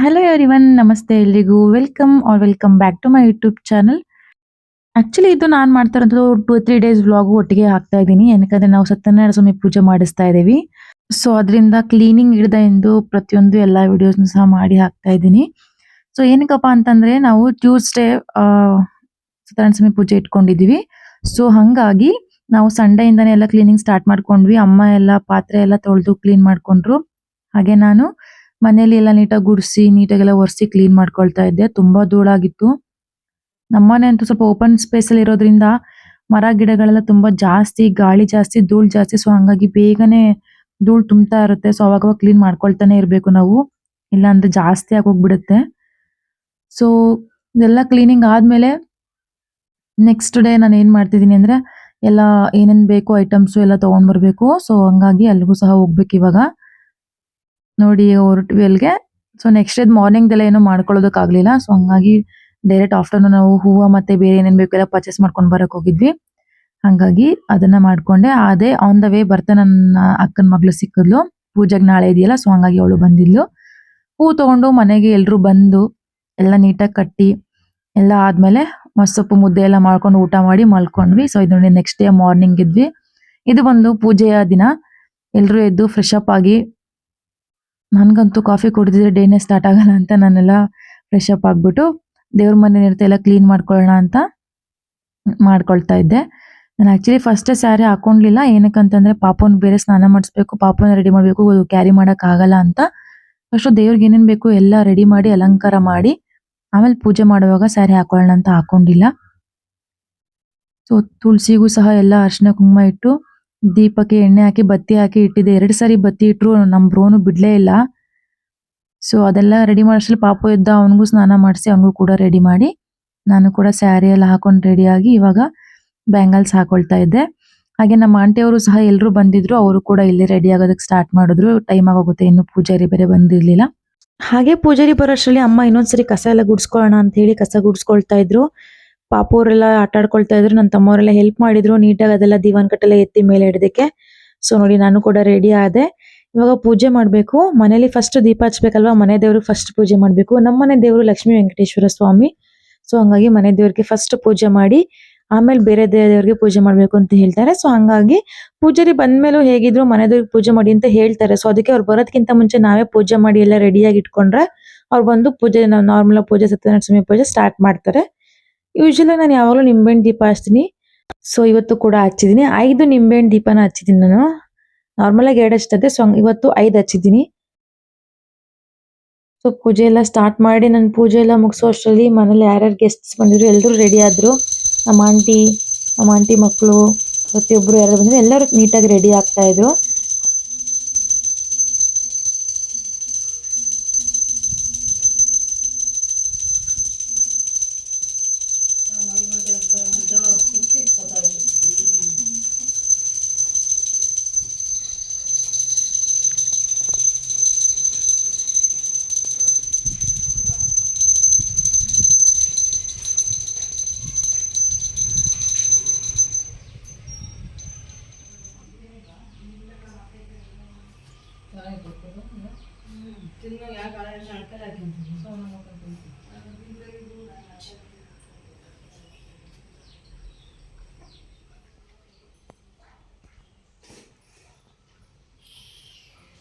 Hello everyone ನಮಸ್ತೆ ಎಲ್ರಿಗೂ. Welcome or welcome back to my YouTube channel actually ಇದು ನಾನು ಮಾಡ್ತಾ ಇರೋದು ಟೂ ತ್ರೀ ಡೇಸ್ ವ್ಲಾಗು ಒಟ್ಟಿಗೆ ಹಾಕ್ತಾ ಇದ್ದೀನಿ. ಏನಕ್ಕಂದ್ರೆ ನಾವು ಸತ್ಯನಾರಾಯಣ ಸ್ವಾಮಿ ಪೂಜೆ ಮಾಡಿಸ್ತಾ ಇದ್ದೀವಿ. ಸೊ ಅದರಿಂದ ಕ್ಲೀನಿಂಗ್ ಹಿಡ್ದ ಎಂದು ಪ್ರತಿಯೊಂದು ಎಲ್ಲ ವಿಡಿಯೋಸ್ನು ಸಹ ಮಾಡಿ ಹಾಕ್ತಾ ಇದ್ದೀನಿ. ಸೊ ಏನಕ್ಕಪ್ಪ ಅಂತಂದ್ರೆ ನಾವು ಟ್ಯೂಸ್ಡೇ ಸತ್ಯನಾರಾಯಣ ಸ್ವಾಮಿ ಪೂಜೆ ಇಟ್ಕೊಂಡಿದ್ದೀವಿ. ಸೊ ಹಾಗಾಗಿ ನಾವು ಸಂಡೇ ಇಂದಾನೆ ಎಲ್ಲ ಕ್ಲೀನಿಂಗ್ ಸ್ಟಾರ್ಟ್ ಮಾಡ್ಕೊಂಡ್ವಿ. ಅಮ್ಮ ಎಲ್ಲ ಪಾತ್ರೆ ಎಲ್ಲ ತೊಳೆದು ಕ್ಲೀನ್ ಮಾಡ್ಕೊಂಡ್ರು. ಹಾಗೆ ನಾನು ಮನೇಲಿ ಎಲ್ಲ ನೀಟಾಗಿ ಗುಡಿಸಿ, ನೀಟಾಗೆಲ್ಲ ಒರೆಸಿ ಕ್ಲೀನ್ ಮಾಡ್ಕೊಳ್ತಾ ಇದ್ದೆ. ತುಂಬಾ ಧೂಳಾಗಿತ್ತು. ನಮ್ಮನೆ ಅಂತೂ ಸ್ವಲ್ಪ ಓಪನ್ ಸ್ಪೇಸ್ ಅಲ್ಲಿ ಇರೋದ್ರಿಂದ ಮರ ಗಿಡಗಳೆಲ್ಲ ತುಂಬಾ ಜಾಸ್ತಿ, ಗಾಳಿ ಜಾಸ್ತಿ, ಧೂಳ್ ಜಾಸ್ತಿ. ಸೊ ಹಂಗಾಗಿ ಬೇಗನೆ ಧೂಳ್ ತುಂಬ್ತಾ ಇರುತ್ತೆ. ಸೊ ಅವಾಗ ಕ್ಲೀನ್ ಮಾಡ್ಕೊಳ್ತಾನೆ ಇರಬೇಕು ನಾವು. ಇಲ್ಲ ಅಂದ್ರೆ ಜಾಸ್ತಿ ಆಗಿ ಹೋಗ್ಬಿಡುತ್ತೆ ಸೊ ಇದೆಲ್ಲ ಕ್ಲೀನಿಂಗ್ ಆದ್ಮೇಲೆ ನೆಕ್ಸ್ಟ್ ಡೇ ನಾನು ಏನ್ ಮಾಡ್ತಿದೀನಿ ಅಂದ್ರೆ ಎಲ್ಲ ಏನೇನ್ ಬೇಕು ಐಟಮ್ಸ್ ಎಲ್ಲ ತಗೊಂಡ್ ಬರ್ಬೇಕು ಸೊ ಹಂಗಾಗಿ ಅಲ್ಲಿಗೂ ಸಹ ಹೋಗ್ಬೇಕು ಇವಾಗ. ನೋಡಿ ಹೊರಟ್ವಿ ಟ್ವೆಲ್ಗೆ ಸೊ ನೆಕ್ಸ್ಟ್ ಡೇ ಮಾರ್ನಿಂಗ್ ದೆಲ್ಲ ಏನು ಮಾಡ್ಕೊಳ್ಳೋದಕ್ ಆಗ್ಲಿಲ್ಲ ಸೊ ಹಂಗಾಗಿ ಡೈರೆಕ್ಟ್ ಆಫ್ಟರ್ನೂನ್ ನಾವು ಹೂವ ಮತ್ತೆ ಬೇರೆ ಏನೇನು ಬೇಕು ಎಲ್ಲ ಪರ್ಚೇಸ್ ಮಾಡ್ಕೊಂಡು ಬರೋಕೆ ಹೋಗಿದ್ವಿ. ಹಂಗಾಗಿ ಅದನ್ನ ಮಾಡ್ಕೊಂಡೆ. ಅದೇ ಆನ್ ದ ವೇ ಬರ್ತಾ ನನ್ನ ಅಕ್ಕನ ಮಗಳು ಸಿಕ್ಕಿದ್ಲು. ಪೂಜೆಗೆ ನಾಳೆ ಇದೆಯಲ್ಲ ಸೊ ಹಂಗಾಗಿ ಅವಳು ಬಂದಿದ್ಲು. ಹೂ ತಗೊಂಡು ಮನೆಗೆ ಎಲ್ಲರೂ ಬಂದು ಎಲ್ಲ ನೀಟಾಗಿ ಕಟ್ಟಿ ಎಲ್ಲ ಆದ್ಮೇಲೆ ಮಸ್ಸೊಪ್ಪು ಮುದ್ದೆ ಎಲ್ಲ ಮಾಡ್ಕೊಂಡು ಊಟ ಮಾಡಿ ಮಲ್ಕೊಂಡ್ವಿ. ಸೊ ಇದು ನೆಕ್ಸ್ಟ್ ಡೇ ಮಾರ್ನಿಂಗ್ ಇದ್ವಿ. ಇದು ಬಂದು ಪೂಜೆಯ ದಿನ. ಎಲ್ಲರೂ ಎದ್ದು ಫ್ರೆಶ್ ಅಪ್ ಆಗಿ ನನ್ಗಂತೂ ಕಾಫಿ ಕುಡಿದಿದ್ರೆ ಡೇನೇ ಸ್ಟಾರ್ಟ್ ಆಗಲ್ಲ ಅಂತ ನಾನೆಲ್ಲ ಫ್ರೆಶ್ ಅಪ್ ಆಗ್ಬಿಟ್ಟು ದೇವ್ರ ಮನೆ ಇರುತ್ತೆ ಎಲ್ಲ ಕ್ಲೀನ್ ಮಾಡ್ಕೊಳ್ಳೋಣ ಅಂತ ಮಾಡ್ಕೊಳ್ತಾ ಇದ್ದೆ. ನಾನು ಆ್ಯಕ್ಚುಲಿ ಫಸ್ಟ್ ಸ್ಯಾರಿ ಹಾಕೊಂಡಿಲ್ಲ. ಏನಕ್ಕಂತಂದ್ರೆ ಪಾಪನ ಬೇರೆ ಸ್ನಾನ ಮಾಡಿಸ್ಬೇಕು, ಪಾಪನ ರೆಡಿ ಮಾಡ್ಬೇಕು ಕ್ಯಾರಿ ಮಾಡೋಕ್ಕಾಗಲ್ಲ ಅಂತ. ಫಸ್ಟ್ ದೇವ್ರಿಗೆ ಏನೇನು ಬೇಕು ಎಲ್ಲ ರೆಡಿ ಮಾಡಿ, ಅಲಂಕಾರ ಮಾಡಿ, ಆಮೇಲೆ ಪೂಜೆ ಮಾಡುವಾಗ ಸ್ಯಾರಿ ಹಾಕೊಳ್ಳೋಣ ಅಂತ ಹಾಕೊಂಡಿಲ್ಲ. ಸೊ ತುಳಸಿಗೂ ಸಹ ಎಲ್ಲ ಅರ್ಶಿನ ಕುಂಕುಮ ಇಟ್ಟು ದೀಪಕ್ಕೆ ಎಣ್ಣೆ ಹಾಕಿ, ಬತ್ತಿ ಹಾಕಿ ಇಟ್ಟಿದ್ದೆ. ಎರಡು ಸಾರಿ ಬತ್ತಿ ಇಟ್ರು ನಮ್ ಬ್ರೋನು ಬಿಡಲೇ ಇಲ್ಲ. ಸೊ ಅದೆಲ್ಲ ರೆಡಿ ಮಾಡಿಸಲು ಪಾಪು ಇದ್ದ ಅವನಿಗೂ ಸ್ನಾನ ಮಾಡಿಸಿ, ಅವನಿಗೂ ಕೂಡ ರೆಡಿ ಮಾಡಿ, ನಾನು ಕೂಡ ಸ್ಯಾರಿ ಎಲ್ಲ ಹಾಕೊಂಡು ರೆಡಿಯಾಗಿ ಇವಾಗ ಬ್ಯಾಂಗಲ್ಸ್ ಹಾಕೊಳ್ತಾ ಇದ್ದೆ. ಹಾಗೆ ನಮ್ಮ ಆಂಟಿಯವರು ಸಹ ಎಲ್ಲರೂ ಬಂದಿದ್ರು, ಅವರು ಕೂಡ ಇಲ್ಲಿ ರೆಡಿ ಆಗೋದಕ್ಕೆ ಸ್ಟಾರ್ಟ್ ಮಾಡಿದ್ರು. ಟೈಮ್ ಆಗೋಗುತ್ತೆ, ಇನ್ನು ಪೂಜಾರಿ ಬೇರೆ ಬಂದಿರಲಿಲ್ಲ. ಹಾಗೆ ಪೂಜಾರಿ ಬರೋಷ್ಟರಲ್ಲಿ ಅಮ್ಮ ಇನ್ನೊಂದ್ಸರಿ ಕಸ ಎಲ್ಲ ಗುಡ್ಸ್ಕೊಳ್ಳೋಣ ಅಂತ ಹೇಳಿ ಕಸ ಗುಡ್ಸ್ಕೊಳ್ತಾ ಇದ್ರು. ಪಾಪು ಅವರೆಲ್ಲ ಆಟ ಆಡ್ಕೊಳ್ತಾ ಇದ್ರು. ನನ್ನ ತಮ್ಮವರೆಲ್ಲ ಹೆಲ್ಪ್ ಮಾಡಿದ್ರು. ನೀಟಾಗಿ ಅದೆಲ್ಲ ದಿವಾನ್ ಕಟ್ಟೆಲ್ಲ ಎತ್ತಿ ಮೇಲೆ ಇಡೋದಕ್ಕೆ. ಸೊ ನೋಡಿ ನಾನು ಕೂಡ ರೆಡಿ ಆದೆ. ಇವಾಗ ಪೂಜೆ ಮಾಡಬೇಕು. ಮನೇಲಿ ಫಸ್ಟ್ ದೀಪ ಹಚ್ಬೇಕಲ್ವಾ? ಮನೆ ದೇವ್ರಿಗೆ ಫಸ್ಟ್ ಪೂಜೆ ಮಾಡಬೇಕು. ನಮ್ಮ ಮನೆ ದೇವರು ಲಕ್ಷ್ಮೀ ವೆಂಕಟೇಶ್ವರ ಸ್ವಾಮಿ. ಸೊ ಹಂಗಾಗಿ ಮನೆ ದೇವ್ರಿಗೆ ಫಸ್ಟ್ ಪೂಜೆ ಮಾಡಿ, ಆಮೇಲೆ ಬೇರೆ ದೇವರಿಗೆ ಪೂಜೆ ಮಾಡಬೇಕು ಅಂತ ಹೇಳ್ತಾರೆ. ಸೊ ಹಂಗಾಗಿ ಪೂಜಾರಿ ಬಂದ್ಮೇಲೂ ಹೇಗಿದ್ರು ಮನೆ ದೇವ್ರಿಗೆ ಪೂಜೆ ಮಾಡಿ ಅಂತ ಹೇಳ್ತಾರೆ. ಸೊ ಅದಕ್ಕೆ ಅವ್ರು ಬರೋದಕ್ಕಿಂತ ಮುಂಚೆ ನಾವೇ ಪೂಜೆ ಮಾಡಿ ಎಲ್ಲ ರೆಡಿಯಾಗಿ ಇಟ್ಕೊಂಡ್ರೆ, ಅವ್ರು ಬಂದು ಪೂಜೆ ನಾರ್ಮಲ್ ಪೂಜೆ ಸತ್ಯನಾರಾಯಣ ಸ್ವಾಮಿ ಪೂಜೆ ಸ್ಟಾರ್ಟ್ ಮಾಡ್ತಾರೆ. ಯೂಶಲಿ ನಾನು ಯಾವಾಗಲೂ ನಿಂಬೆಹಣ್ಣು ದೀಪ ಹಚ್ತೀನಿ. ಸೊ ಇವತ್ತು ಕೂಡ ಹಚ್ಚಿದ್ದೀನಿ ಐದು ನಿಂಬೆಹಣ್ಣು ದೀಪನ ಹಚ್ಚಿದ್ದೀನಿ ನಾನು. ನಾರ್ಮಲಾಗಿ ಎರಡು ಹಚ್ತದೆ ಸೊ ಇವತ್ತು ಐದು ಹಚ್ಚಿದ್ದೀನಿ ಸೊ ಪೂಜೆ ಎಲ್ಲ ಸ್ಟಾರ್ಟ್ ಮಾಡಿ ನಾನು ಪೂಜೆ ಎಲ್ಲ ಮುಗಿಸೋ ಅಷ್ಟರಲ್ಲಿ ಮನೇಲಿ ಯಾರ್ಯಾರು ಗೆಸ್ಟ್ಸ್ ಬಂದಿದ್ರು ಎಲ್ಲರೂ ರೆಡಿ ಆದ್ರು. ನಮ್ಮ ಆಂಟಿ ನಮ್ಮ ಆಂಟಿ ಮಕ್ಕಳು ಪ್ರತಿಯೊಬ್ಬರು ಯಾರು ಬಂದ್ರು ಎಲ್ಲರೂ ನೀಟಾಗಿ ರೆಡಿ ಆಗ್ತಾ ಇದ್ರು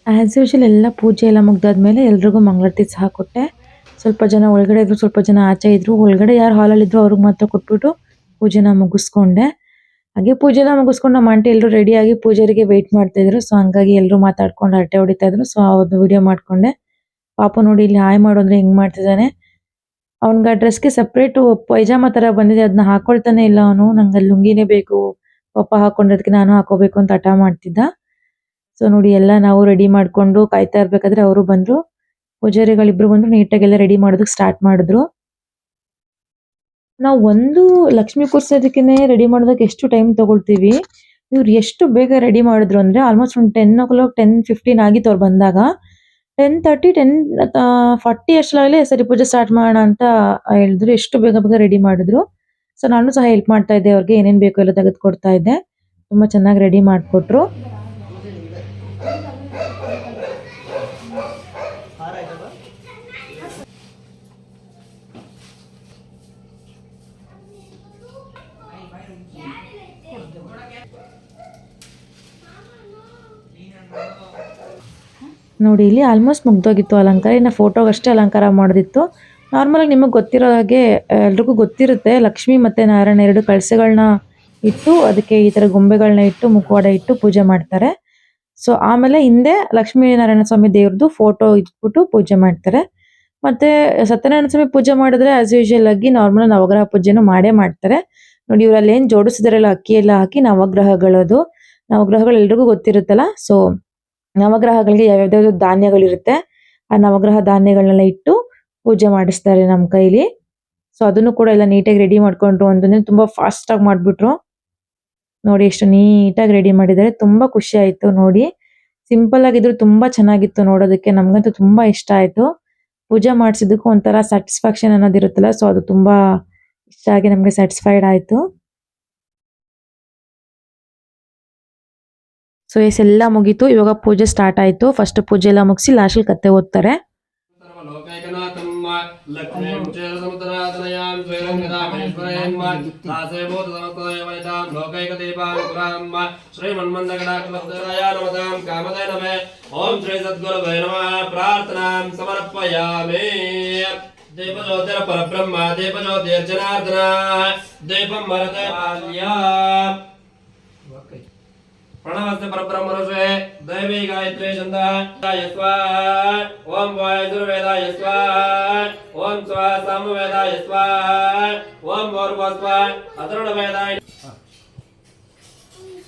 ಆಸ್ ಯೂಶಲ್ ಎಲ್ಲ ಪೂಜೆ ಎಲ್ಲ ಮುಗ್ದಾದ್ಮೇಲೆ ಎಲ್ರಿಗೂ ಮಂಗಳಾರತಿ ಸಹ ಕೊಟ್ಟೆ. ಸ್ವಲ್ಪ ಜನ ಒಳಗಡೆ ಇದ್ರು, ಸ್ವಲ್ಪ ಜನ ಆಚೆ ಇದ್ರು. ಒಳಗಡೆ ಯಾರು ಹಾಲಲ್ಲಿದ್ರು ಅವ್ರಿಗೆ ಮಾತ್ರ ಕೊಟ್ಬಿಟ್ಟು ಪೂಜೆನ ಮುಗಿಸ್ಕೊಂಡೆ. ಹಾಗೆ ಪೂಜೆನ ಮುಗಿಸ್ಕೊಂಡು ನಮ್ಮ ಆಂಟಿ ಎಲ್ಲರೂ ರೆಡಿ ಆಗಿ ಪೂಜಾರಿಗೆ ವೇಟ್ ಮಾಡ್ತಾ ಇದ್ರು. ಸೊ ಹಂಗಾಗಿ ಎಲ್ಲರೂ ಮಾತಾಡ್ಕೊಂಡು ಹರಟೆ ಹೊಡಿತಾ ಇದ್ರು. ಸೊ ಅವ್ರದ್ದು ವಿಡಿಯೋ ಮಾಡ್ಕೊಂಡೆ. ಪಾಪ ನೋಡಿ ಇಲ್ಲಿ ಹಾಯ್ ಮಾಡೋದ್ರೆ ಹೆಂಗ್ ಮಾಡ್ತಿದ್ದಾನೆ. ಅವ್ನಿಗೆ ಆ ಡ್ರೆಸ್ಗೆ ಸಪ್ರೇಟ್ ಪೈಜಾಮ ತರ ಬಂದಿದೆ. ಅದನ್ನ ಹಾಕೊಳ್ತಾನೆ ಇಲ್ಲ ಅವನು. ನಂಗೆ ಲುಂಗಿನೇ ಬೇಕು. ಪಪ್ಪ ಹಾಕೊಂಡಿದ್ದಕ್ಕೆ ನಾನು ಹಾಕೋಬೇಕು ಅಂತ ಹಠ ಮಾಡ್ತಿದ್ದ. ಸೊ ನೋಡಿ ಎಲ್ಲ ನಾವು ರೆಡಿ ಮಾಡ್ಕೊಂಡು ಕಾಯ್ತಾ ಇರ್ಬೇಕಾದ್ರೆ ಅವರು ಬಂದ್ರು. ಪೂಜಾರಿಗಳಿಬ್ರು ಬಂದ್ರು ನೀಟಾಗಿ ಎಲ್ಲ ರೆಡಿ ಮಾಡೋದಕ್ಕೆ ಸ್ಟಾರ್ಟ್ ಮಾಡಿದ್ರು. ನಾವು ಒಂದು ಲಕ್ಷ್ಮಿ ಕೂರ್ಸೋದಕ್ಕೇನೆ ರೆಡಿ ಮಾಡೋದಕ್ಕೆ ಎಷ್ಟು ಟೈಮ್ ತಗೊಳ್ತೀವಿ? ಇವ್ರು ಎಷ್ಟು ಬೇಗ ರೆಡಿ ಮಾಡಿದ್ರು ಅಂದ್ರೆ ಆಲ್ಮೋಸ್ಟ್ ಒಂದು ten o'clock ten fifteen ಆಗಿತ್ತು ಅವ್ರು ಬಂದಾಗ. ಟೆನ್ ತರ್ಟಿ ಟೆನ್ ಫಾರ್ಟಿ ಅಷ್ಟರಲ್ಲಿ ಸರಿ ಪೂಜೆ ಸ್ಟಾರ್ಟ್ ಮಾಡೋಣ ಅಂತ ಹೇಳಿದ್ರು. ಎಷ್ಟು ಬೇಗ ಬೇಗ ರೆಡಿ ಮಾಡಿದ್ರು. ಸೊ ನಾನು ಸಹ ಹೆಲ್ಪ್ ಮಾಡ್ತಾ ಇದ್ದೆ ಅವ್ರಿಗೆ ಏನೇನು ಬೇಕೋ ಎಲ್ಲ ತೆಗೆದುಕೊಡ್ತಾ ಇದ್ದೆ. ತುಂಬಾ ಚೆನ್ನಾಗಿ ರೆಡಿ ಮಾಡಿಕೊಟ್ರು. ನೋಡಿ, ಇಲ್ಲಿ ಆಲ್ಮೋಸ್ಟ್ ಮುಗ್ದೋಗಿತ್ತು ಅಲಂಕಾರ. ಇನ್ನು ಫೋಟೋಗಷ್ಟೇ ಅಲಂಕಾರ ಮಾಡೋದಿತ್ತು. ನಾರ್ಮಲಾಗಿ ನಿಮಗೆ ಗೊತ್ತಿರೋ ಹಾಗೆ ಎಲ್ರಿಗೂ ಗೊತ್ತಿರುತ್ತೆ. ಲಕ್ಷ್ಮಿ ಮತ್ತು ನಾರಾಯಣ ಎರಡು ಕಳಸಗಳನ್ನ ಇಟ್ಟು, ಅದಕ್ಕೆ ಈ ಥರ ಗೊಂಬೆಗಳನ್ನ ಇಟ್ಟು, ಮುಖವಾಡ ಇಟ್ಟು ಪೂಜೆ ಮಾಡ್ತಾರೆ. ಸೊ ಆಮೇಲೆ ಹಿಂದೆ ಲಕ್ಷ್ಮೀನಾರಾಯಣ ಸ್ವಾಮಿ ದೇವ್ರದ್ದು ಫೋಟೋ ಇಟ್ಬಿಟ್ಟು ಪೂಜೆ ಮಾಡ್ತಾರೆ. ಮತ್ತೆ ಸತ್ಯನಾರಾಯಣ ಸ್ವಾಮಿ ಪೂಜೆ ಮಾಡಿದ್ರೆ ಆಸ್ ಯೂಶುವಲ್ ಆಗಿ ನಾರ್ಮಲ್ ನವಗ್ರಹ ಪೂಜೆನೂ ಮಾಡೇ ಮಾಡ್ತಾರೆ. ನೋಡಿ, ಇವರಲ್ಲಿ ಏನು ಜೋಡಿಸಿದಾರಲ್ಲ ಅಕ್ಕಿ ಎಲ್ಲ ಹಾಕಿ ನವಗ್ರಹಗಳದು. ನವಗ್ರಹಗಳು ಎಲ್ರಿಗೂ ಗೊತ್ತಿರುತ್ತಲ್ಲ ಸೊ ನವಗ್ರಹಗಳಿಗೆ ಯಾವ್ಯಾವ್ದು ಧಾನ್ಯಗಳಿರುತ್ತೆ. ಆ ನವಗ್ರಹ ಧಾನ್ಯಗಳನ್ನೆಲ್ಲ ಇಟ್ಟು ಪೂಜೆ ಮಾಡಿಸ್ತಾರೆ ನಮ್ಮ ಕೈಲಿ. ಸೊ ಅದನ್ನು ಕೂಡ ಎಲ್ಲ ನೀಟಾಗಿ ರೆಡಿ ಮಾಡ್ಕೊಂಡ್ರು ಅಂತಂದ್ರೆ ತುಂಬಾ ಫಾಸ್ಟ್ ಆಗಿ ಮಾಡ್ಬಿಟ್ರು. ನೋಡಿ ಎಷ್ಟು ನೀಟಾಗಿ ರೆಡಿ ಮಾಡಿದ್ದಾರೆ. ತುಂಬಾ ಖುಷಿ ಆಯ್ತು ನೋಡಿ. ಸಿಂಪಲ್ ಆಗಿದ್ರು ತುಂಬಾ ಚೆನ್ನಾಗಿತ್ತು ನೋಡೋದಕ್ಕೆ. ನಮ್ಗಂತೂ ತುಂಬಾ ಇಷ್ಟ ಆಯಿತು. ಪೂಜೆ ಮಾಡಿಸಿದಕ್ಕೂ ಒಂಥರ ಸ್ಯಾಟಿಸ್ಫ್ಯಾಕ್ಷನ್ ಅನ್ನೋದಿರುತ್ತಲ್ಲ ಸೊ ಅದು ತುಂಬಾ ಇಷ್ಟ ಆಗಿ ನಮಗೆ ಸ್ಯಾಟಿಸ್ಫೈಡ್ ಆಯ್ತು. ಸೊ ಎಸ್ ಎಲ್ಲ ಮುಗೀತು ಇವಾಗ ಪೂಜೆ ಸ್ಟಾರ್ಟ್ ಆಯಿತು ಫಸ್ಟ್ ಪೂಜೆ ಎಲ್ಲ ಮುಗಿಸಿ ಲಾಸ್ಟಲ್ಲಿ ಕತ್ತೆ ಓದ್ತಾರೆ ಓಂ ಶ್ರೀ ಸದ್ಗುರು ಪ್ರಾರ್ಥನಾ ಸಮರ್ಪಯಾಮೇ दीपज्योतिर परब्रह्म दीपज्योतिर्जनार्दना दीपं मरते प्रणवस्य परब्रह्मरुषे दैवी गायत्रे छन्दः यस्वा ॐ वायुर्वेदाय स्वा ॐ स्वा सामवेदाय स्वा ॐ गौर्वस्वा अतरुणवेदाय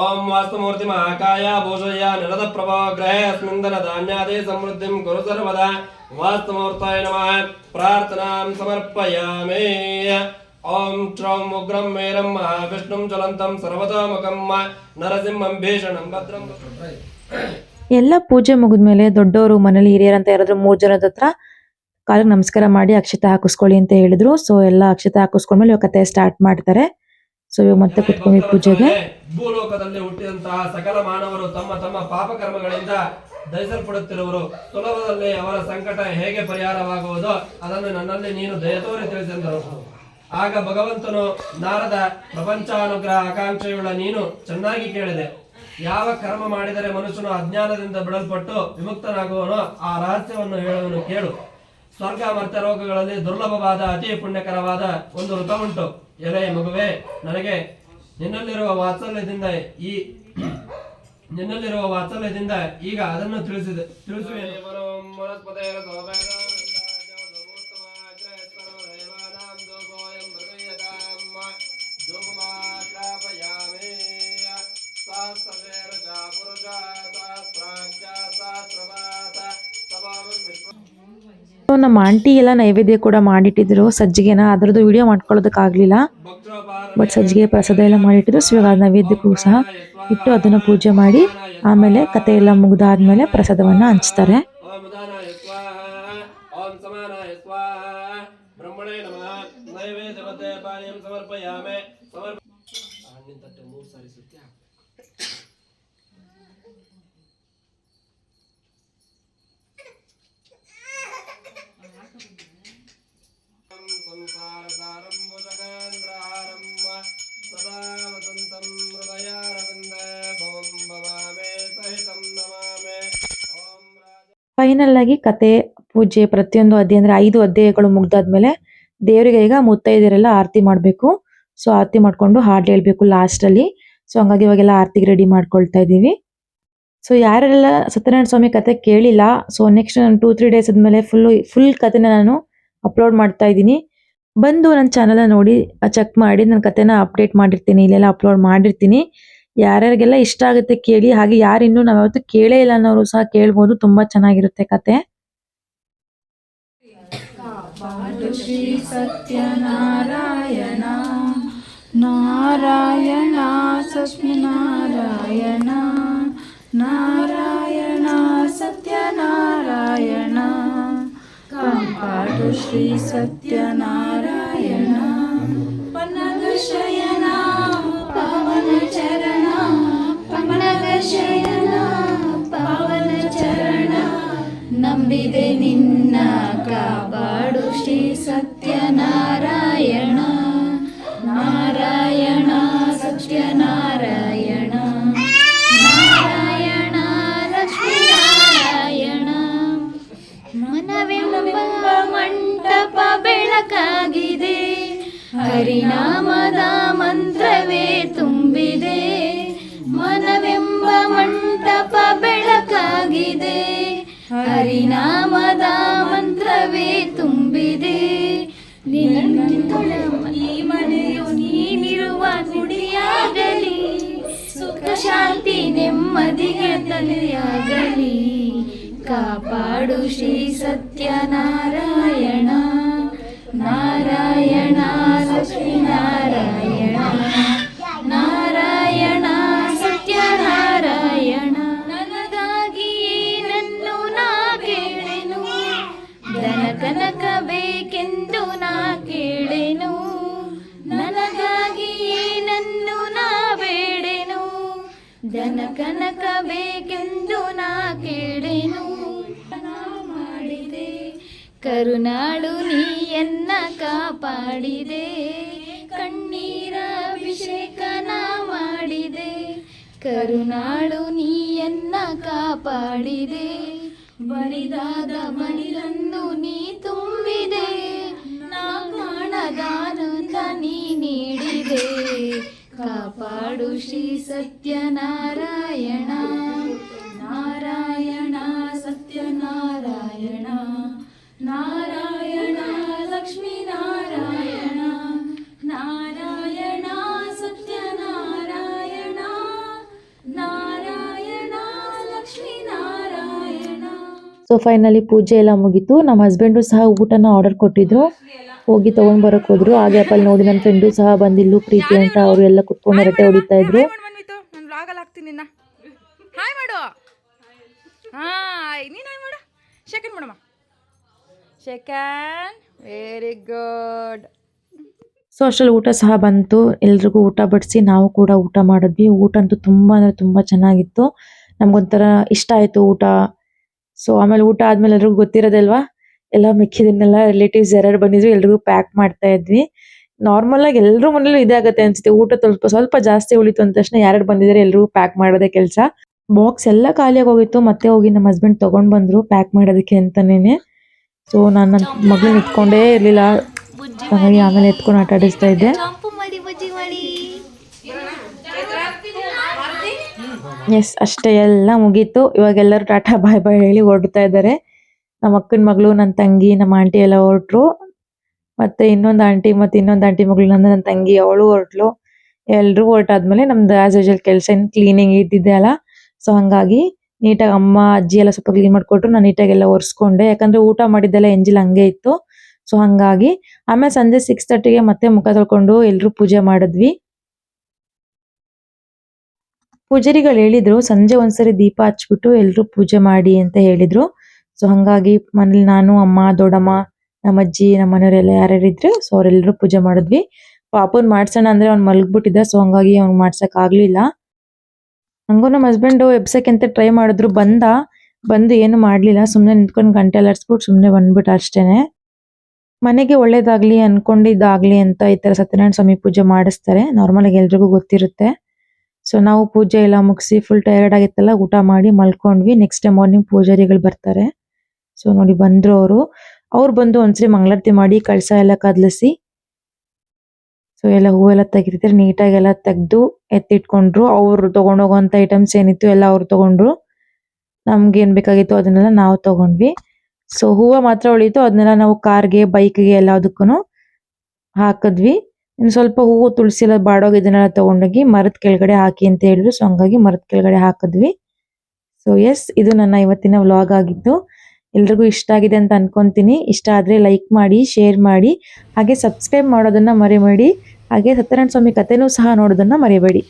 ಓಂ ವಾಸ್ತುಮೂರ್ತಿ ಮಹಾಕಾಯ ಭೂಷಯ್ಯ ನಿರದ ಪ್ರಭಾವ ಗ್ರಹೇ ಅಸ್ಮಿಂದನ ಧಾನ್ಯಾದಿ ಸಮೃದ್ಧಿಂ ಗುರು ಸರ್ವದ ವಾಸ್ತುಮೂರ್ತಾಯ ನಮಃ ಪ್ರಾರ್ಥನಾಂ ಸಮರ್ಪಯಾಮಿ ಓಂ ಶ್ರೌಂ ಉಗ್ರಂ ಮೇರಂ ಮಹಾವಿಷ್ಣುಂ ಜ್ವಲಂತಂ ಸರ್ವತೋಮುಖಂ ನರಸಿಂಹಂ ಭೀಷಣಂ ಭದ್ರಂ ಎಲ್ಲ ಪೂಜೆ ಮುಗಿದ್ಮೇಲೆ ದೊಡ್ಡವರು ಮನೇಲಿ ಹಿರಿಯರಂತ ಯಾರಾದ್ರೂ ಮೂರು ಜನದ ಹತ್ರ ಕಾಲಿಗೆ ನಮಸ್ಕಾರ ಮಾಡಿ ಅಕ್ಷತೆ ಹಾಕಿಸ್ಕೊಳ್ಳಿ ಅಂತ ಹೇಳಿದ್ರು. ಸೊ ಎಲ್ಲ ಅಕ್ಷತೆ ಹಾಕಿಸ್ಕೊಂಡ್ಮೇಲೆ ಇವಾಗ ಕತೆ ಸ್ಟಾರ್ಟ್ ಮಾಡ್ತಾರೆ. ಸೊ ಇವಾಗ ಮತ್ತೆ ಕುತ್ಕೊಂಡ್ವಿ ಪೂಜೆಗೆ ಭೂಲೋಕದಲ್ಲಿ ಹುಟ್ಟಿದಂತಹ ಸಕಲ ಮಾನವರು ತಮ್ಮ ತಮ್ಮ ಪಾಪಕರ್ಮಗಳಿಂದ ದಯಿಸಲ್ಪಡುತ್ತಿರುವರು ಸುಲಭದಲ್ಲಿ ಅವರ ಸಂಕಟ ಹೇಗೆ ಪರಿಹಾರವಾಗುವುದು ಅದನ್ನು ನನ್ನಲ್ಲಿ ನೀನು ದಯತೋರಿ ತಿಳಿಸೆಂದರು. ಆಗ ಭಗವಂತನು, ನಾರದ ಪ್ರಪಂಚಾನುಗ್ರಹ ಆಕಾಂಕ್ಷೆಯುಳ್ಳ ನೀನು ಚೆನ್ನಾಗಿ ಕೇಳಿದೆ. ಯಾವ ಕರ್ಮ ಮಾಡಿದರೆ ಮನುಷ್ಯನು ಅಜ್ಞಾನದಿಂದ ಬಿಡಲ್ಪಟ್ಟು ವಿಮುಕ್ತನಾಗುವನೋ ಆ ರಹಸ್ಯವನ್ನು ಹೇಳುವನು ಕೇಳು. ಸ್ವರ್ಗ ಮರ್ತ್ಯ ರೋಗಗಳಲ್ಲಿ ದುರ್ಲಭವಾದ, ಅತಿ ಪುಣ್ಯಕರವಾದ ಒಂದು ಋತ ಉಂಟು ಎಲೆ ಮಗುವೆ ನನಗೆ ನಿನ್ನಲ್ಲಿರುವ ವಾತ್ಸಲ್ಯದಿಂದ ಈ ನಿನ್ನಲ್ಲಿರುವ ವಾತ್ಸಲ್ಯದಿಂದ ಈಗ ಅದನ್ನು ತಿಳಿಸಿದೆ. ತಿಳಿಸುವೆ ನಮ್ಮ ಆಂಟಿ ಎಲ್ಲ ನೈವೇದ್ಯ ಕೂಡ ಮಾಡಿಟ್ಟಿದ್ರು. ಸಜ್ಜಿಗೆನ ಅದರದ್ದು ವಿಡಿಯೋ ಮಾಡ್ಕೊಳ್ಳೋದಕ್ಕಾಗಲಿಲ್ಲ. ಬಟ್ ಸಜ್ಜಿಗೆ ಪ್ರಸಾದ ಎಲ್ಲ ಮಾಡಿಟ್ಟಿದ್ರು. ಸೊ ನೈವೇದ್ಯಕ್ಕೂ ಸಹ ಇಟ್ಟು ಅದನ್ನ ಪೂಜೆ ಮಾಡಿ ಆಮೇಲೆ ಕತೆ ಎಲ್ಲ ಮುಗಿದಾದ್ಮೇಲೆ ಪ್ರಸಾದವನ್ನು ಹಂಚ್ತಾರೆ. ಫೈನಲ್ ಆಗಿ ಕತೆ, ಪೂಜೆ, ಪ್ರತಿಯೊಂದು ಅಧ್ಯಯ ಅಂದ್ರೆ ಐದು ಅಧ್ಯಾಯಗಳು ಮುಗ್ದಾದ್ಮೇಲೆ ದೇವರಿಗೆ ಈಗ ಮುತ್ತೈದೆಯರೆಲ್ಲ ಆರತಿ ಮಾಡಬೇಕು. ಸೊ ಆರತಿ ಮಾಡ್ಕೊಂಡು ಹಾಡು ಹೇಳ್ಬೇಕು ಲಾಸ್ಟ್ ಅಲ್ಲಿ. ಸೊ ಹಂಗಾಗಿ ಇವಾಗೆಲ್ಲ ಆರತಿಗೆ ರೆಡಿ ಮಾಡ್ಕೊಳ್ತಾ ಇದ್ದೀವಿ. ಸೊ ಯಾರೆಲ್ಲ ಸತ್ಯನಾರಾಯಣ ಸ್ವಾಮಿ ಕತೆ ಕೇಳಿಲ್ಲ ಸೊ ನೆಕ್ಸ್ಟ್ ನಾನು ಟೂ ತ್ರೀ ಡೇಸ್ ಆದ್ಮೇಲೆ ಫುಲ್ ಫುಲ್ ಕತೆನ ನಾನು ಅಪ್ಲೋಡ್ ಮಾಡ್ತಾ ಇದ್ದೀನಿ. ಬಂದು ನನ್ನ ಚಾನಲ್ ನೋಡಿ ಚೆಕ್ ಮಾಡಿ, ನನ್ನ ಕತೆನ ಅಪ್ಡೇಟ್ ಮಾಡಿರ್ತೀನಿ, ಇಲ್ಲೆಲ್ಲ ಅಪ್ಲೋಡ್ ಮಾಡಿರ್ತೀನಿ. ಯಾರ್ಯಾರಿಗೆಲ್ಲ ಇಷ್ಟ ಆಗುತ್ತೆ ಕೇಳಿ, ಹಾಗೆ ಯಾರು ಇನ್ನೂ ನಾವ್ ಯಾವತ್ತೂ ಕೇಳೇ ಇಲ್ಲ ಅನ್ನೋರು ಸಹ ಕೇಳ್ಬೋದು, ತುಂಬಾ ಚೆನ್ನಾಗಿರುತ್ತೆ ಕತೆ. ಶ್ರೀ ಸತ್ಯನಾರಾಯಣ, ನಾರಾಯಣ ಸತ್ಯನಾರಾಯಣ, ನಾರಾಯಣ ಸತ್ಯ ಸತ್ಯನಾರಾಯಣ. श्री श्रीसत्यनारायण पनगशय ಬೆಳಕಾಗಿದೆ ಹರಿನಾಮದ ಮಂತ್ರವೇ ತುಂಬಿದೆ. ಈ ಮನೆಯು ನೀನಿರುವ ಸುಖ, ಶಾಂತಿ ನೆಮ್ಮದಿಗೆ ತಲೆಯಾಗಲಿ ಕಾಪಾಡು ಶ್ರೀ ಸತ್ಯನಾರಾಯಣ. ನಾರಾಯಣ ಲಕ್ಷ್ಮೀನಾರಾಯಣ. ಕರುನಾಳು ನೀಯನ್ನ ಕಾಪಾಡಿದೆ. ಬರಿದಾದ ಮಣಿಲನ್ನು ನೀ ತುಂಬಿದೆ. ನಾ ಕಾಣದಾನಂದ ನೀ ನೀಡಿದೆ. ಕಾಪಾಡು ಶ್ರೀ ಸತ್ಯನಾರಾಯಣ. ನಾರಾಯಣ ಸತ್ಯನಾರಾಯಣ. ನಾರಾಯಣ ಸೊ ಫೈನಲಿ ಪೂಜೆ ಎಲ್ಲ ಮುಗೀತು. ನಮ್ಮ ಹಸ್ಬೆಂಡು ಸಹ ಊಟನ ಆರ್ಡರ್ ಕೊಟ್ಟಿದ್ರು. ಹೋಗಿ ತಗೊಂಡ್ ಬರಕ್ ಹೋದ್ರು. ಆ ಗ್ಯಾಪಲ್ಲಿ ನೋಡಿ ನನ್ನ ಫ್ರೆಂಡು ಸಹ ಬಂದಿಲ್ಲು ಪ್ರೀತಿ ಅಂತ ಅವರು ಎಲ್ಲ ಕುತ್ಕೊಂಡು ರಟ್ಟೆ ಹೊಡಿತಾ ಇದ್ರು. ಹಾಯ್ ಮಾಡು ಹಾಯ್ ನೀನು ಹಾಯ್ ಮಾಡು. ಸೆಕೆಂಡ್ ಮಾಡಮ್ಮ ಸೆಕೆಂಡ್ ವೆರಿ ಗುಡ್ ಸೊ ಅಷ್ಟರಲ್ಲಿ ಊಟ ಸಹ ಬಂತು. ಎಲ್ರಿಗೂ ಊಟ ಬಡಿಸಿ ನಾವು ಕೂಡ ಊಟ ಮಾಡಿದ್ವಿ. ಊಟ ಅಂತೂ ತುಂಬಾ ಅಂದರೆ ತುಂಬ ಚೆನ್ನಾಗಿತ್ತು. ನಮ್ಗೊಂಥರ ಇಷ್ಟ ಆಯ್ತು ಊಟ. ಸೊ ಆಮೇಲೆ ಊಟ ಆದ್ಮೇಲೆ ಎಲ್ರಿಗೂ ಗೊತ್ತಿರೋದಲ್ವಾ ಎಲ್ಲ ಮಿಕ್ಕಿದನ್ನೆಲ್ಲ ರಿಲೇಟಿವ್ಸ್ ಯಾರ್ಯಾರು ಬಂದಿದ್ರು ಎಲ್ರಿಗೂ ಪ್ಯಾಕ್ ಮಾಡ್ತಾ ಇದ್ವಿ. ನಾರ್ಮಲ್ ಆಗಿ ಎಲ್ಲರೂ ಮನೇಲೂ ಇದೇ ಆಗತ್ತೆ ಅನ್ಸುತ್ತೆ. ಊಟ ಸ್ವಲ್ಪ ಸ್ವಲ್ಪ ಜಾಸ್ತಿ ಉಳಿತು ಅಂದ ತಕ್ಷಣ ಯಾರ್ಯಾರು ಬಂದಿದ್ದಾರೆ ಎಲ್ರಿಗೂ ಪ್ಯಾಕ್ ಮಾಡೋದೇ ಕೆಲಸ. ಬಾಕ್ಸ್ ಎಲ್ಲ ಖಾಲಿಯಾಗಿ ಹೋಗಿತ್ತು ಮತ್ತೆ ಹೋಗಿ ನಮ್ಮ ಹಸ್ಬೆಂಡ್ ತಗೊಂಡ್ ಬಂದ್ರು ಪ್ಯಾಕ್ ಮಾಡೋದಕ್ಕೆ ಅಂತಾನೇನೆ. ಸೊ ನಾನು ನನ್ನ ಮಗಳನ್ನ ಇಟ್ಕೊಂಡೇ ಇರ್ಲಿಲ್ಲ. ಹಾಗಾಗಿ ಆಮೇಲೆ ಎತ್ಕೊಂಡು ಆಟ ಆಡಿಸ್ತಾ ಇದ್ದೆ ಚಂಪು ಮಡಿ ಬಜ್ಜಿ ಮಾಡಿ ಎಸ್ ಅಷ್ಟೇ ಎಲ್ಲ ಮುಗೀತು. ಇವಾಗ ಎಲ್ಲರೂ ಟಾಟಾ ಬಾಯ್ ಬಾಯ್ ಹೇಳಿ ಹೊರಡ್ತಾ ಇದ್ದಾರೆ. ನಮ್ಮ ಅಕ್ಕನ ಮಗಳು ನನ್ನ ತಂಗಿ, ನಮ್ಮ ಆಂಟಿ ಎಲ್ಲ ಹೊರಟ್ರು. ಮತ್ತೆ ಇನ್ನೊಂದು ಆಂಟಿ ಮತ್ತೆ ಇನ್ನೊಂದು ಆಂಟಿ ಮಗಳು ನನ್ನ ನನ್ನ ತಂಗಿ, ಅವಳು ಹೊರಟ್ಲು. ಎಲ್ಲರೂ ಹೊರಟಾದ್ಮೇಲೆ ನಮ್ದು ಆಸ್ ಯೂಶಲ್ ಕೆಲಸ ಏನು ಕ್ಲೀನಿಂಗ್ ಇದ್ದಿದ್ದೆ ಅಲ್ಲ. ಸೊ ಹಂಗಾಗಿ ನೀಟಾಗಿ ಅಮ್ಮ, ಅಜ್ಜಿ ಎಲ್ಲ ಸ್ವಲ್ಪ ಕ್ಲೀನ್ ಮಾಡ್ಕೊಟ್ರು. ನಾನು ನೀಟಾಗೆಲ್ಲ ಒರೆಸ್ಕೊಂಡೆ. ಯಾಕಂದ್ರೆ ಊಟ ಮಾಡಿದ್ದೆಲ್ಲ ಎಂಜಿಲ್ ಹಂಗೆ ಇತ್ತು. ಸೊ ಹಂಗಾಗಿ ಆಮೇಲೆ ಸಂಜೆ ಸಿಕ್ಸ್ ತರ್ಟಿಗೆ ಮತ್ತೆ ಮುಖ ತೊಳ್ಕೊಂಡು ಎಲ್ಲರೂ ಪೂಜೆ ಮಾಡಿದ್ವಿ. ಪೂಜಾರಿಗಳು ಹೇಳಿದ್ರು, ಸಂಜೆ ಒಂದ್ಸರಿ ದೀಪ ಹಚ್ಬಿಟ್ಟು ಎಲ್ರು ಪೂಜೆ ಮಾಡಿ ಅಂತ ಹೇಳಿದ್ರು. ಸೊ ಹಂಗಾಗಿ ಮನೇಲಿ ನಾನು, ಅಮ್ಮ, ದೊಡ್ಡಮ್ಮ ನಮ್ಮ ಅಜ್ಜಿ ನಮ್ಮ ಮನೆಯವರೆಲ್ಲ ಯಾರ್ಯಾರು ಇದ್ರು ಸೊ ಅವರೆಲ್ಲರೂ ಪೂಜೆ ಮಾಡಿದ್ವಿ. ಪಾಪನ್ ಮಾಡ್ಸೋಣ ಅಂದ್ರೆ ಅವ್ನು ಮಲಗ್ಬಿಟ್ಟಿದ್ದ ಸೊ ಹಂಗಾಗಿ ಅವ್ನು ಮಾಡ್ಸಕ್ ಆಗ್ಲಿಲ್ಲ. ಹಂಗೂ ನಮ್ಮ ಹಸ್ಬೆಂಡ್ ಎಬ್ಸಕ್ಕೆ ಟ್ರೈ ಮಾಡಿದ್ರು, ಬಂದ, ಬಂದು ಏನು ಮಾಡ್ಲಿಲ್ಲ. ಸುಮ್ನೆ ನಿಂತ್ಕೊಂಡು ಗಂಟೆ ಅಲರ್ಸ್ಬಿಟ್ಟು ಸುಮ್ನೆ ಬಂದ್ಬಿಟ್ಟು ಅಷ್ಟೇನೆ. ಮನೆಗೆ ಒಳ್ಳೇದಾಗ್ಲಿ, ಅನ್ಕೊಂಡಿದ್ದಾಗ್ಲಿ ಅಂತ ಈ ತರ ಸತ್ಯನಾರಾಯಣ ಸ್ವಾಮಿ ಪೂಜೆ ಮಾಡಿಸ್ತಾರೆ. ನಾರ್ಮಲ್ ಆಗಿ ಎಲ್ರಿಗೂ ಗೊತ್ತಿರುತ್ತೆ. ಸೊ ನಾವು ಪೂಜೆ ಎಲ್ಲ ಮುಗಿಸಿ ಫುಲ್ ಟಯರ್ಡ್ ಆಗಿತ್ತಲ್ಲ, ಊಟ ಮಾಡಿ ಮಲ್ಕೊಂಡ್ವಿ. ನೆಕ್ಸ್ಟ್ ಡೇ ಮಾರ್ನಿಂಗ್ ಪೂಜಾರಿಗಳು ಬರ್ತಾರೆ. ಸೊ ನೋಡಿ ಬಂದ್ರು ಅವರು. ಅವ್ರು ಬಂದು ಒಂದ್ಸರಿ ಮಂಗಳಾರತಿ ಮಾಡಿ, ಕಳಸ ಎಲ್ಲ ಕದಲಿಸಿ ಸೊ ಎಲ್ಲ ಹೂವೆಲ್ಲ ತೆಗಿತಿದ್ರೆ. ನೀಟಾಗಿ ಎಲ್ಲ ತೆಗ್ದು ಎತ್ತಿಟ್ಕೊಂಡ್ರು. ಅವ್ರು ತಗೊಂಡೋಗುವಂತ ಐಟಮ್ಸ್ ಏನಿತ್ತು ಎಲ್ಲ ಅವ್ರು ತಗೊಂಡ್ರು. ನಮ್ಗೆ ಏನ್ ಬೇಕಾಗಿತ್ತು ಅದನ್ನೆಲ್ಲ ನಾವು ತಗೊಂಡ್ವಿ. ಸೊ ಹೂವ ಮಾತ್ರ ಉಳಿತು ಅದನ್ನೆಲ್ಲ ನಾವು ಕಾರ್ಗೆ ಬೈಕ್ಗೆ ಎಲ್ಲದಕ್ಕೂ ಹಾಕಿದ್ವಿ. ಇನ್ನು ಸ್ವಲ್ಪ ಹೂವು ತುಳಸಿ ಎಲ್ಲ ಬಾಡೋಗಿ ಇದನ್ನೆಲ್ಲ ತಗೊಂಡೋಗಿ ಮರದ ಕೆಳಗಡೆ ಹಾಕಿ ಅಂತ ಹೇಳಿದ್ರು. ಸೊ ಹಂಗಾಗಿ ಮರದ ಕೆಳಗಡೆ ಹಾಕಿದ್ವಿ. ಸೊ ಎಸ್ ಇದು ನನ್ನ ಇವತ್ತಿನ ವ್ಲಾಗ್ ಆಗಿತ್ತು ಎಲ್ರಿಗೂ ಇಷ್ಟ ಆಗಿದೆ ಅಂತ ಅನ್ಕೊಂತೀನಿ. ಇಷ್ಟ ಆದ್ರೆ ಲೈಕ್ ಮಾಡಿ ಶೇರ್ ಮಾಡಿ, ಹಾಗೆ ಸಬ್ಸ್ಕ್ರೈಬ್ ಮಾಡೋದನ್ನ ಮರಿಬೇಡಿ. ಹಾಗೆ ಸತ್ಯನಾರಾಯಣ ಸ್ವಾಮಿ ಕಥೆನೂ ಸಹ ನೋಡೋದನ್ನ ಮರಿಬೇಡಿ.